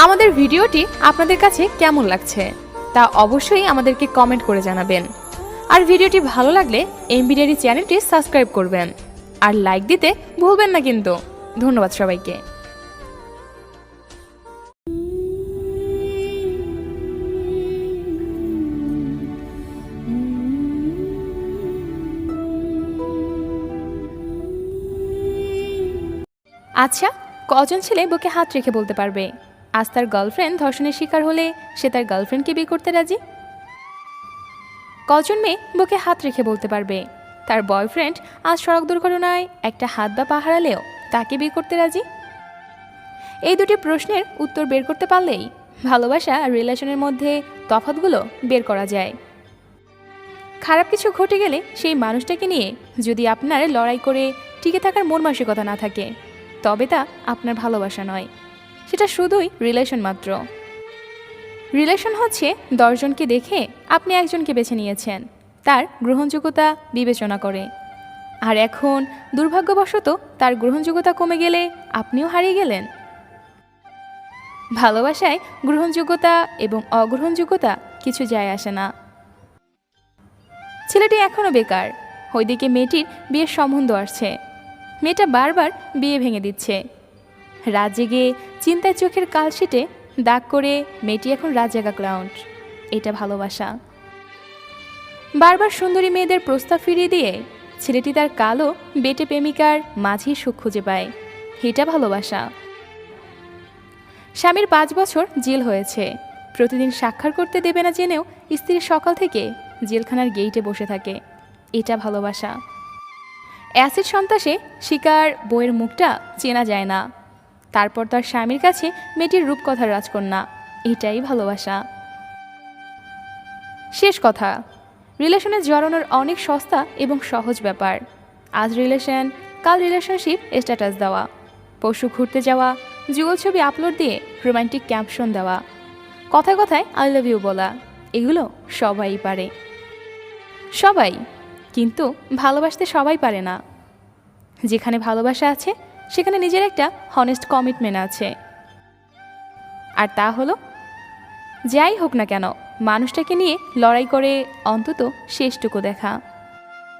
আমাদের ভিডিওটি আপনাদের কাছে কেমন লাগছে তা অবশ্যই আমাদেরকে কমেন্ট করে জানাবেন। আর ভিডিওটি ভালো লাগলে এমবিডিআরি চ্যানেলটি সাবস্ক্রাইব করবেন। আর লাইক দিতে ভুলবেন না কিন্তু। ধন্যবাদ সবাইকে। আচ্ছা কজন ছেলে বুকে হাত রেখে বলতে পারবে? আজ তার গার্লফ্রেন্ড ধর্ষণের শিকার হলে সে তার গার্লফ্রেন্ডকে বিয়ে করতে রাজি? কজন মেয়ে বুকে হাত রেখে বলতে পারবে? তার বয়ফ্রেন্ড আজ সড়ক দুর্ঘটনায় একটা হাত বা পা হারালেও তাকে বিয়ে করতে রাজি? এই দুটি প্রশ্নের উত্তর বের করতে পারলেই ভালোবাসা আর রিলেশনের মধ্যে তফাৎগুলো বের করা যায়। খারাপ কিছু ঘটে গেলে সেই মানুষটাকে নিয়ে যদি আপনার লড়াই করে টিকে থাকার মন মানসিকতা না থাকে, তবে তা আপনার ভালোবাসা নয়। সেটা শুধুই রিলেশন মাত্র। রিলেশন হচ্ছে দশজনকে দেখে আপনি একজনকে বেছে নিয়েছেন। তার গ্রহণযোগ্যতা বিবেচনা করে। আর এখন দুর্ভাগ্যবশত তার গ্রহণযোগ্যতা কমে গেলে আপনিও হারিয়ে গেলেন। ভালোবাসায় গ্রহণযোগ্যতা এবং অগ্রহণযোগ্যতা কিছু যায় আসে না। ছেলেটি এখনও বেকার। ওইদিকে মেয়েটির বিয়ের সম্বন্ধ আসছে। মেয়েটা বারবার বিয়ে ভেঙে দিচ্ছে। রাত জেগে চিন্তায় চোখের কালশিটে দাগ করে মেয়েটি এখন রাজাগা ক্লাউন্ট এটা ভালোবাসা। বারবার সুন্দরী মেয়েদের প্রস্তাব ফিরিয়ে দিয়ে ছেলেটি তার কালো, বেটে প্রেমিকার মাঝেই সুখ খুঁজে পায়। এটা ভালোবাসা। স্বামীর পাঁচ বছর জেল হয়েছে। প্রতিদিন স্বাক্ষর করতে দেবে না জেনেও স্ত্রী সকাল থেকে জেলখানার গেইটে বসে থাকে। এটা ভালোবাসা। অ্যাসিড সন্ত্রাসে শিকার বইয়ের মুখটা চেনা যায় না। তারপর তার স্বামীর কাছে মেয়েটির রূপকথার রাজকন্যা। এটাই ভালোবাসা। শেষ কথা, রিলেশনে জড়ানোর অনেক সস্তা এবং সহজ ব্যাপার। আজ রিলেশন, কাল রিলেশনশিপ স্ট্যাটাস দেওয়া। পশু ঘুরতে যাওয়া যুগল ছবি আপলোড দিয়ে রোমান্টিক ক্যাপশন দেওয়া। কথায় কথায় আই লাভ ইউ বলা। এগুলো সবাই পারে। সবাই, কিন্তু ভালোবাসতে সবাই পারে না। যেখানে ভালোবাসা আছে সেখানে নিজের একটা হনেস্ট কমিটমেন্ট আছে। আর তা হলো, যাই হোক না কেন, মানুষটাকে নিয়ে লড়াই করে অন্তত শেষটুকু দেখা।